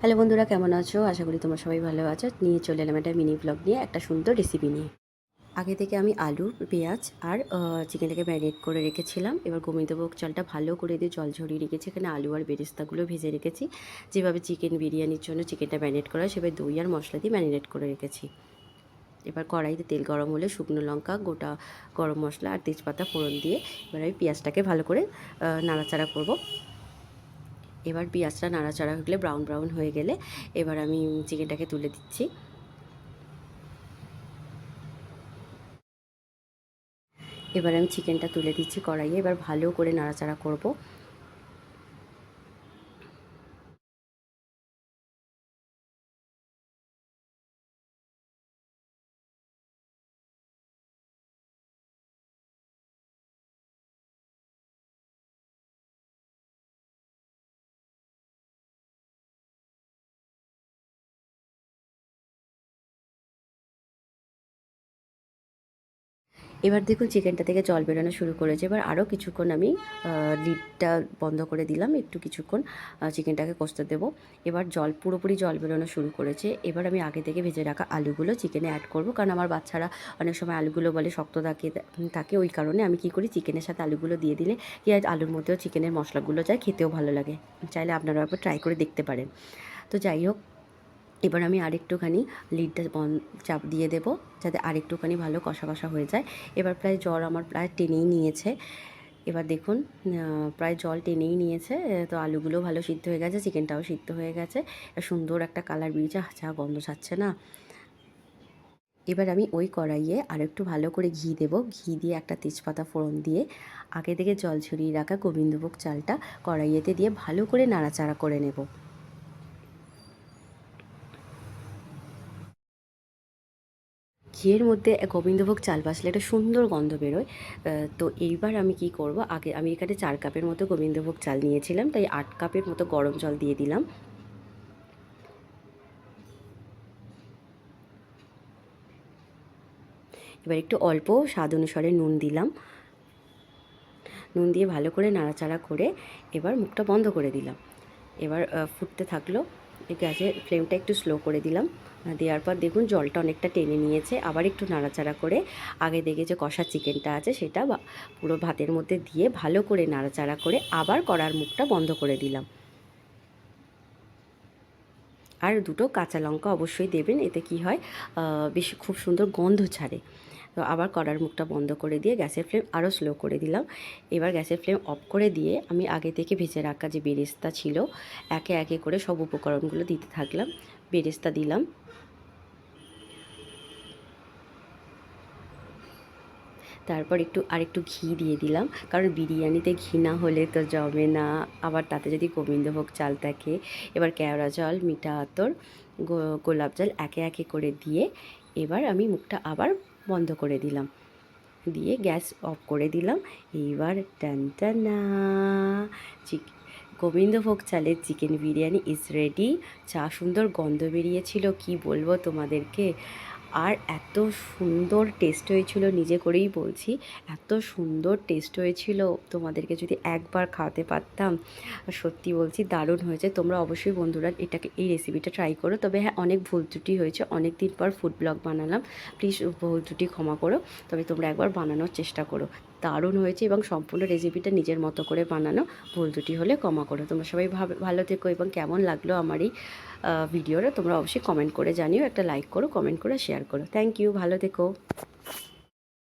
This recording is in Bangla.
হ্যালো বন্ধুরা, কেমন আছো? আশা করি তোমরা সবাই ভালো আছো। নিয়ে চলে এলাম একটা মিনি ব্লগ নিয়ে, একটা সুন্দর রেসিপি নিয়ে। আগে থেকে আমি আলু, পেঁয়াজ আর চিকেনটাকে ম্যারিনেট করে রেখেছিলাম। এবার গোবিন্দভোগ চালটা ভালো করে দিয়ে জল ঝরিয়ে রেখেছি। এখানে আলু আর বেরেস্তাগুলো ভেজে রেখেছি। যেভাবে চিকেন বিরিয়ানির জন্য চিকেনটা ম্যারিনেট করা হয়, সেভাবে দই আর মশলা দিয়ে ম্যারিনেট করে রেখেছি। এবার কড়াইতে তেল গরম হলে শুকনো লঙ্কা, গোটা গরম মশলা আর তেজপাতা ফোড়ন দিয়ে এবার আমি পেঁয়াজটাকে ভালো করে নাড়াচাড়া করব। এবার পেঁয়াজটা নাড়াচাড়া হয়ে গেলে ব্রাউন ব্রাউন হয়ে গেলে এবার আমি চিকেনটাকে তুলে দিচ্ছি। এবার আমি চিকেনটা তুলে দিচ্ছি কড়াইয়ে, এবার ভালো করে নাড়াচাড়া করব। এবার দেখুন, চিকেনটা থেকে জল বেরোনো শুরু করেছে। এবার আরও কিছুক্ষণ আমি লিডটা বন্ধ করে দিলাম। একটু কিছুক্ষণ চিকেনটাকে কষতে দেবো। এবার জল, পুরোপুরি জল বেরোনো শুরু করেছে। এবার আমি আগে থেকে ভেজে রাখা আলুগুলো চিকেনে অ্যাড করব। কারণ আমার বাচ্চারা অনেক সময় আলুগুলো বলে শক্ত থাকে থাকে। ওই কারণে আমি কি করি, চিকেনের সাথে আলুগুলো দিয়ে দিলে কি আলুর মধ্যেও চিকেনের মশলাগুলো যায়, খেতেও ভালো লাগে। চাইলে আপনারা একবার ট্রাই করে দেখতে পারেন। তো যাই হোক এবার আমি আরেকটুখানি লিডটা বন, চাপ দিয়ে দেব, যাতে আরেকটুখানি ভালো কষা কষা হয়ে যায়। এবার প্রায় জল আমার প্রায় টেনেই নিয়েছে। এবার দেখুন প্রায় জল টেনেই নিয়েছে, তো আলুগুলো ভালো সিদ্ধ হয়ে গেছে, চিকেনটাও সিদ্ধ হয়ে গেছে। সুন্দর একটা কালার বেরিয়েছে যা গন্ধ ছাড়ছে না। এবার আমি ওই কড়াইয়ে আর একটু ভালো করে ঘি দেব। ঘি দিয়ে একটা তেজপাতা ফোড়ন দিয়ে আগে থেকে জল ছড়িয়ে রাখা গোবিন্দভোগ চালটা কড়াইয়েতে দিয়ে ভালো করে নাড়াচাড়া করে নেব। ঘিয়ের মধ্যে গোবিন্দভোগ চাল বাসলে একটা সুন্দর গন্ধ বেরোয়। তো এইবার আমি কি করব? আগে আমি এখানে চার কাপের মতো গোবিন্দভোগ চাল নিয়েছিলাম, তাই আট কাপের মতো গরম জল দিয়ে দিলাম। এবার একটু অল্প স্বাদ অনুসারে নুন দিলাম। নুন দিয়ে ভালো করে নাড়াচাড়া করে এবার মুখটা বন্ধ করে দিলাম। এবার ফুটতে থাকল গ্যাসের ফ্লেমটা একটু স্লো করে দিলাম। দেওয়ার পর দেখুন জলটা অনেকটা টেনে নিয়েছে। আবার একটু নাড়াচাড়া করে আগে দেখে যে কষা চিকেনটা আছে সেটা পুরো ভাতের মধ্যে দিয়ে ভালো করে নাড়াচাড়া করে আবার কড়ার মুখটা বন্ধ করে দিলাম। আর দুটো কাঁচা লঙ্কা অবশ্যই দেবেন, এতে কি হয় বেশি খুব সুন্দর গন্ধ ছাড়ে। তো আবার কড়ার মুখটা বন্ধ করে দিয়ে গ্যাসের ফ্লেম আরও স্লো করে দিলাম। এবার গ্যাসের ফ্লেম অফ করে দিয়ে আমি আগে থেকে ভেজে রাখা যে বেরেস্তা ছিল, একে একে করে সব উপকরণগুলো দিতে থাকলাম। বেরেস্তা দিলাম। তারপর একটু আর একটু ঘি দিয়ে দিলাম। কারণ বিরিয়ানিতে ঘি না হলে তো জমে না। আবার তাতে যদি গোবিন্দভোগ চাল থাকে, এবার কেওড়া জল, মিঠা আতর গোলাপ জল একে একে করে দিয়ে এবার আমি মুখটা আবার বন্ধ করে দিলাম। দিয়ে গ্যাস অফ করে দিলাম। এইবার টানটানা চিক, গোবিন্দভোগ চালের চিকেন বিরিয়ানি ইজ রেডি চা সুন্দর গন্ধ বেরিয়েছিল, কি বলব তোমাদেরকে? আর এত সুন্দর টেস্ট হয়েছিল, নিজে করেই বলছি, এত সুন্দর টেস্ট হয়েছিল। তোমাদেরকে যদি একবার খাওয়াতে পারতাম, সত্যি বলছি দারুণ হয়েছে। তোমরা অবশ্যই বন্ধুরা এটাকে, এই রেসিপিটা ট্রাই করো। তবে হ্যাঁ অনেক ভুল ত্রুটি হয়েছে অনেক দিন পর ফুড ব্লগ বানালাম। প্লিজ ভুল ত্রুটি ক্ষমা করো। তবে তোমরা একবার বানানোর চেষ্টা করো। দারুণ হয়েছে এবং সম্পূর্ণ রেসিপিটা নিজের মতো করে বানানো ভুল দুটি হলে কমা করো। তোমরা সবাই ভালো থেকো এবং কেমন লাগল আমার এই ভিডিওটা তোমরা অবশ্যই কমেন্ট করে জানিও। একটা লাইক করো কমেন্ট করে শেয়ার করো। থ্যাংক ইউ ভালো থেকো।